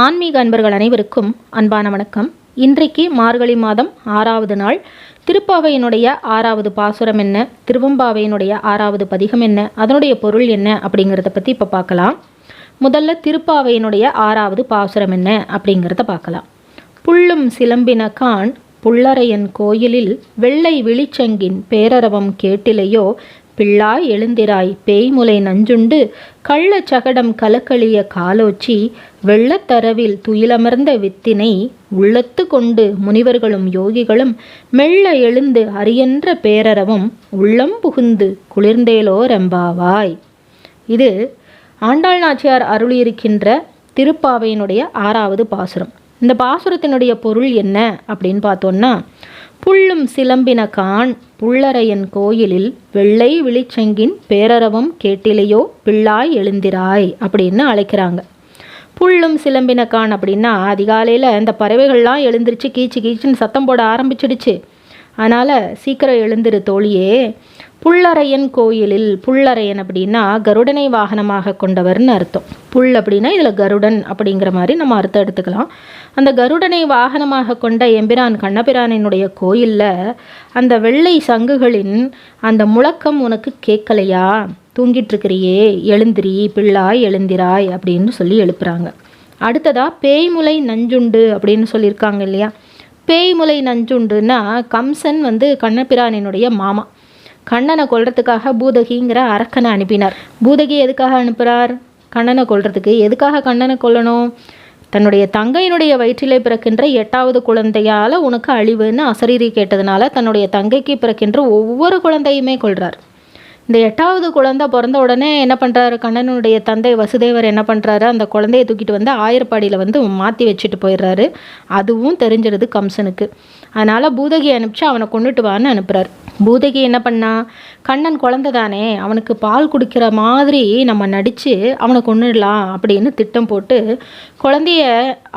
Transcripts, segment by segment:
ஆன்மீக அன்பர்கள் அனைவருக்கும் அன்பான வணக்கம். இன்றைக்கு மார்கழி மாதம் ஆறாவது நாள். திருப்பாவையினுடைய ஆறாவது பாசுரம் என்ன? திருவம்பாவையினுடைய ஆறாவது பதிகம் என்ன? அதனுடைய பொருள் என்ன? அப்படிங்கிறத பற்றி இப்போ பார்க்கலாம். முதல்ல திருப்பாவையினுடைய ஆறாவது பாசுரம் என்ன? அப்படிங்கிறத பார்க்கலாம். புள்ளும் சிலம்பின கான் புள்ளரையன் கோயிலில் வெள்ளை விழிச்சங்கின் பேரரவம் கேட்டிலையோ பிள்ளாய் எழுந்திராய். பேய்முலை நஞ்சுண்டு கள்ளச் சகடம் கலக்களிய காலோச்சி. வெள்ளத்தரவில் துயிலமர்ந்த வித்தினை உள்ளத்து கொண்டு முனிவர்களும் யோகிகளும் மெல்ல எழுந்து அரியன்ற பேரரவும் உள்ளம் புகுந்து குளிர்ந்தேலோ ரெம்பாவாய் இது ஆண்டாள் நாச்சியார் அருளியிருக்கின்ற திருப்பாவையினுடைய ஆறாவது பாசுரம். இந்த பாசுரத்தினுடைய பொருள் என்ன அப்படின்னு பார்த்தோன்னா புள்ளும் சிலம்பின கான் புள்ளரையன் கோயிலில் வெள்ளை விழிச்செங்கின் பேரரவம் கேட்டிலையோ பிள்ளாய் எழுந்திராய் அப்படின்னு அழைக்கிறாங்க. புள்ளும் சிலம்பின கான் அப்படின்னா அதிகாலையில் இந்த பறவைகள்லாம் எழுந்திருச்சு கீச்சு கீச்சுன்னு சத்தம் போட ஆரம்பிச்சிடுச்சு. அதனால் சீக்கிரம் எழுந்திரு தோழியே. புள்ளரையன் கோயிலில் புள்ளரையன் அப்படின்னா கருடனை வாகனமாக கொண்டவர்னு அர்த்தம். புல் அப்படின்னா இதில் கருடன் அப்படிங்கிற மாதிரி நம்ம அர்த்தம் எடுத்துக்கலாம். அந்த கருடனை வாகனமாக கொண்ட எம்பிரான் கண்ணபிரானினுடைய கோயிலில் அந்த வெள்ளை சங்குகளின் அந்த முழக்கம் உனக்கு கேட்கலையா? தூங்கிட்டுருக்கிறியே எழுந்திரி பிள்ளாய் எழுந்திராய் அப்படின்னு சொல்லி எழுப்புறாங்க. அடுத்ததாக பேய்முலை நஞ்சுண்டு அப்படின்னு சொல்லியிருக்காங்க இல்லையா? பேய்முலை நஞ்சுண்டுன்னா கம்சன் வந்து கண்ணபிரானினுடைய மாமா. கண்ணனை கொல்றதுக்காக பூதகிங்கிற அரக்கனை அனுப்பினார். பூதகி எதுக்காக அனுப்புகிறார் கண்ணனை கொல்றதுக்கு. எதுக்காக கண்ணனை கொல்லணும்? தன்னுடைய தங்கையினுடைய வயிற்றிலே பிறக்கின்ற எட்டாவது குழந்தையால் உனக்கு அழிவுன்னு அசரீரி கேட்டதுனால தன்னுடைய தங்கைக்கு பிறக்கின்ற ஒவ்வொரு குழந்தையுமே கொள்கிறார் இந்த எட்டாவது குழந்தை பிறந்த உடனே என்ன பண்ணுறாரு கண்ணனுடைய தந்தை வசுதேவர் என்ன பண்ணுறாரு அந்த குழந்தைய தூக்கிட்டு வந்து ஆயர்பாடியில் வந்து மாற்றி வச்சுட்டு போயிடுறாரு. அதுவும் தெரிஞ்சிருது கம்சனுக்கு. அதனால் பூதகி அனுப்பிச்சு அவனை கொண்டுட்டு வான்னு அனுப்புகிறார் பூதகி என்ன பண்ணா? கண்ணன் குழந்தை தானே அவனுக்கு பால் குடிக்கிற மாதிரி நம்ம நடித்து அவனை கொண்டுடலாம் அப்படின்னு திட்டம் போட்டு குழந்தைய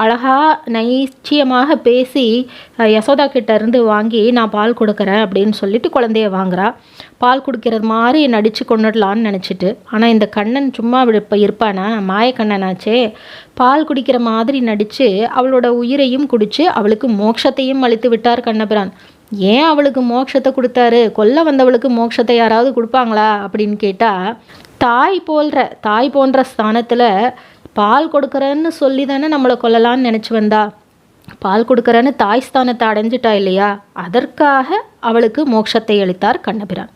அழகாக நைச்சியமாக பேசி யசோதா கிட்ட இருந்து வாங்கி நான் பால் கொடுக்குறேன் அப்படின்னு சொல்லிட்டு குழந்தைய வாங்குறா. பால் குடிக்கிறது மாதிரி நடித்து கொண்டுடலான்னு நினச்சிட்டு. ஆனால் இந்த கண்ணன் சும்மா இப்போ இருப்பானா? மாயக்கண்ணனாச்சே பால் குடிக்கிற மாதிரி நடித்து அவளோட உயிரையும் குடித்து அவளுக்கு மோட்சத்தையும் அளித்து விட்டார் கண்ணபிரான். ஏன் அவளுக்கு மோட்சத்தை கொடுத்தாரு? கொல்ல வந்தவளுக்கு மோட்சத்தை யாராவது கொடுப்பாங்களா? அப்படின்னு கேட்டால் தாய் போல்ற தாய் போன்ற ஸ்தானத்தில் பால் கொடுக்குறேன்னு சொல்லி தானே நம்மளை கொல்லலான்னு நினச்சி வந்தா. பால் கொடுக்குறேன்னு தாய் ஸ்தானத்தை அடைஞ்சிட்டா இல்லையா? அதற்காக அவளுக்கு மோட்சத்தை அளித்தார் கண்ணபிரான்.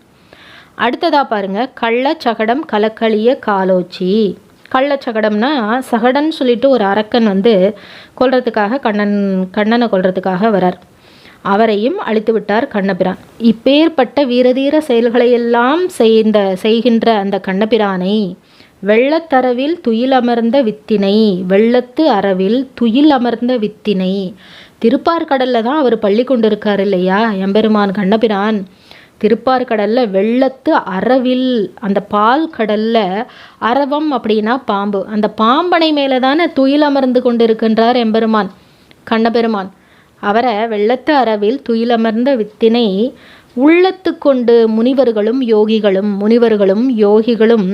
அடுத்ததா பாருங்க கள்ளச்சகடம் சகடம் கலக்களிய காலோச்சி. கள்ளச்சகடம்னா சகடன் சொல்லிட்டு ஒரு அரக்கன் வந்து கொல்றதுக்காக கண்ணன் கண்ணனை கொல்றதுக்காக வரார். அவரையும் அழித்து விட்டார் கண்ணபிரான். இப்பேற்பட்ட வீரதீர செயல்களையெல்லாம் செய்த செய்கின்ற அந்த கண்ணபிரானை வெள்ளத்தரவில் துயில் அமர்ந்த வித்தினை வெள்ளத்து அரவில் துயில் அமர்ந்த வித்தினை. திருப்பார்கடலில் தான் அவர் பள்ளி கொண்டு இருக்கார் இல்லையா? எம்பெருமான் கண்ணபிரான். திருப்பார்கடலில் வெள்ளத்து அரவில் அந்த பால் கடலில் அரவம் அப்படின்னா பாம்பு. அந்த பாம்பனை மேலே தானே துயில் அமர்ந்து கொண்டு இருக்கின்றார் எம்பெருமான் கண்ணபெருமான். அவரை வெள்ளத்து அரவில் துயிலமர்ந்த வித்தினை உள்ளத்து கொண்டு முனிவர்களும் யோகிகளும் முனிவர்களும் யோகிகளும்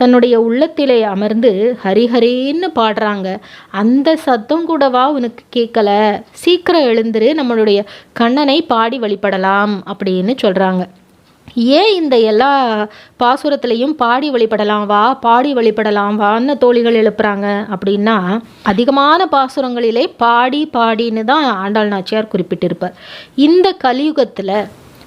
தன்னுடைய உள்ளத்திலே அமர்ந்து ஹரிஹரின்னு பாடுறாங்க. அந்த சத்தம் கூடவா உனக்கு கேட்கல? சீக்கிரம் எழுந்துரு நம்மளுடைய கண்ணனை பாடி வழிபடலாம் அப்படின்னு சொல்கிறாங்க ஏன் இந்த எல்லா பாசுரத்திலையும் பாடி வழிபடலாம் வா பாடி வழிபடலாம் வான்னு தோழிகள் எழுப்புறாங்க அப்படின்னா அதிகமான பாசுரங்களிலே பாடி பாடின்னு தான் ஆண்டாள் நாச்சியார் குறிப்பிட்டிருப்பார். இந்த கலியுகத்தில்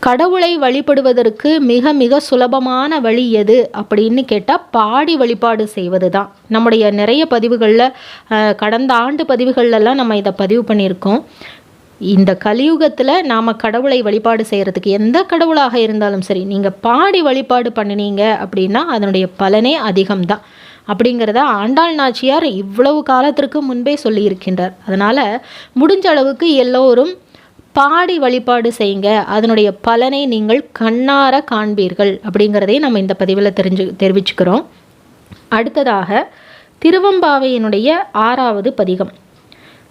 கடவுளை வழிபடுவதற்கு மிக மிக சுலபமான வழி எது அப்படின்னு கேட்டால் பாடி வழிபாடு செய்வது தான் நம்முடைய நிறைய பதிவுகளில் கடந்த ஆண்டு பதிவுகள்லாம் நம்ம இதை பதிவு பண்ணியிருக்கோம். இந்த கலியுகத்தில் நாம் கடவுளை வழிபாடு செய்கிறதுக்கு எந்த கடவுளாக இருந்தாலும் சரி நீங்கள் பாடி வழிபாடு பண்ணினீங்க அப்படின்னா அதனுடைய பலனே அதிகம்தான். அப்படிங்கிறத ஆண்டாள் நாச்சியார் இவ்வளவு காலத்திற்கு முன்பே சொல்லியிருக்கின்றார். அதனால் முடிஞ்ச அளவுக்கு எல்லோரும் பாடி வழிபாடு செய்யுங்க. அதனுடைய பலனை நீங்கள் கண்ணார காண்பீர்கள். அப்படிங்கிறதையும் நம்ம இந்த பதிவில் தெரிஞ்சு தெரிவிச்சுக்கிறோம். அடுத்ததாக திருவம்பாவையினுடைய ஆறாவது பதிகம்.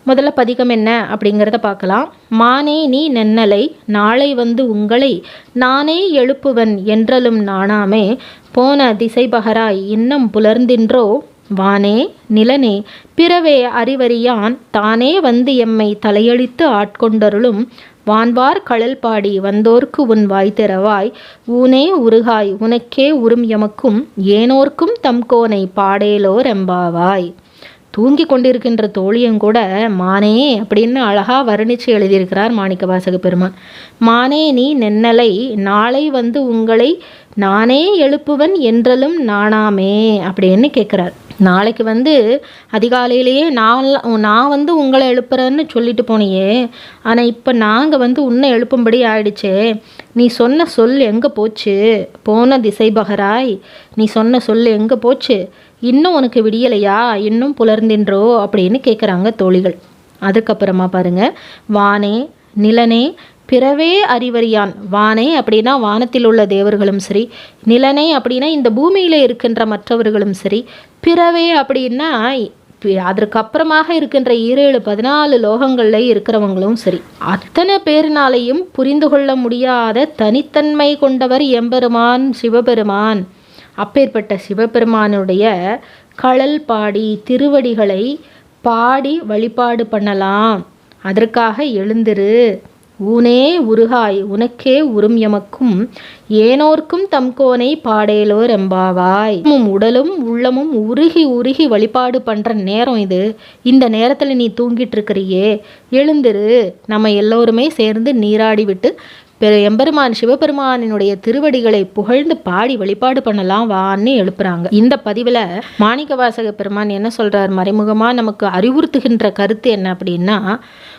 முதல்ல பதிகம் என்ன? அப்படிங்கிறத பார்க்கலாம். மானே நீ நென்னலை நாளை வந்து உங்களை நானே எழுப்புவன் என்றலும் நானாமே போன திசைபகராய் இன்னம் புலர்ந்தின்றோ வானே நிலனே பிறவே அறிவறியான் தானே வந்து எம்மை தலையழித்து ஆட்கொண்டருளும். வான்வார் கழல் பாடி வந்தோர்க்கு உன் வாய் திறவாய். ஊனே உருகாய் உனக்கே உறும் எமக்கும். ஏனோர்க்கும் தம் கோனை பாடேலோர் எம்பாவாய். தூங்கி கொண்டிருக்கின்ற தோழியும் கூட மானே அப்படின்னு அழகா வர்ணித்து எழுதியிருக்கிறார் மாணிக்க வாசக பெருமான். மானே நீ நென்னலை நாளை வந்து உங்களை நானே எழுப்புவன் என்றலும் நானாமே அப்படின்னு கேட்குறார். நாளைக்கு வந்து அதிகாலையிலேயே நான் நான் வந்து உங்களை எழுப்புறேன்னு சொல்லிட்டு போனியே. ஆனால் இப்போ நாங்கள் வந்து உன்னை எழுப்பும்படி ஆயிடுச்சே. நீ சொன்ன சொல் எங்கே போச்சு? போன திசை பகராய். நீ சொன்ன சொல் எங்கே போச்சு? இன்னும் உனக்கு விடியலையா? இன்னும் புலர்ந்தின்றோ? அப்படின்னு கேட்குறாங்க தோழிகள். அதுக்கப்புறமா பாருங்க. வானே நிலனே பிறவே அறிவறியான். வானே அப்படின்னா வானத்தில் உள்ள தேவர்களும் சரி நிலனே அப்படின்னா இந்த பூமியில் இருக்கின்ற மற்றவர்களும் சரி பிறவே அப்படின்னா அதற்கப்புறமாக இருக்கின்ற ஈரேழு பதினாலு லோகங்களில் இருக்கிறவங்களும் சரி அத்தனை பேரினாலையும் புரிந்து கொள்ள முடியாத தனித்தன்மை கொண்டவர் எம்பெருமான் சிவபெருமான். அப்பேற்பட்ட சிவபெருமானுடைய களல் பாடி திருவடிகளை பாடி வழிபாடு பண்ணலாம். அதற்காக எழுந்திரு. ஊனே உருகாய் உனக்கே உறும் எமக்கும். ஏனோர்க்கும் தம்கோனை பாடேலோர் எம்பாவாய். உடலும் உள்ளமும் உருகி உருகி வழிபாடு பண்ணுற நேரம் இது. இந்த நேரத்தில் நீ தூங்கிட்டு இருக்கிறியே எழுந்திரு. நம்ம எல்லோருமே சேர்ந்து நீராடி விட்டு பிற எம்பெருமான் சிவபெருமானினுடைய திருவடிகளை புகழ்ந்து பாடி வழிபாடு பண்ணலாம் வான்னு எழுப்புறாங்க. இந்த பதிவில் மாணிக்க வாசக பெருமான் என்ன சொல்றார்? மறைமுகமாக நமக்கு அறிவுறுத்துகின்ற கருத்து என்ன அப்படின்னா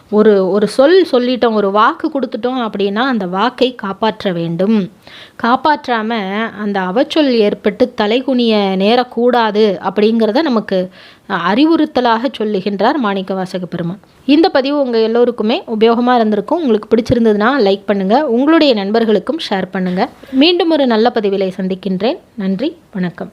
ஒரு ஒரு சொல் சொல்லிட்டோம் ஒரு வாக்கு கொடுத்துட்டோம் அப்படின்னா அந்த வாக்கை காப்பாற்ற வேண்டும். காப்பாற்றாம அந்த அவச்சொல் ஏற்பட்டு தலைகுனிய நேரக்கூடாது அப்படிங்கிறத நமக்கு அறிவுறுத்தலாக சொல்லுகின்றார் மாணிக்க வாசக பெருமான். இந்த பதிவு உங்கள் எல்லோருக்குமே உபயோகமாக இருந்திருக்கும். உங்களுக்கு பிடிச்சிருந்ததுன்னா லைக் பண்ணுங்கள் உங்களுடைய நண்பர்களுக்கும் ஷேர் பண்ணுங்கள் மீண்டும் ஒரு நல்ல பதிவிலை சந்திக்கின்றேன். நன்றி வணக்கம்.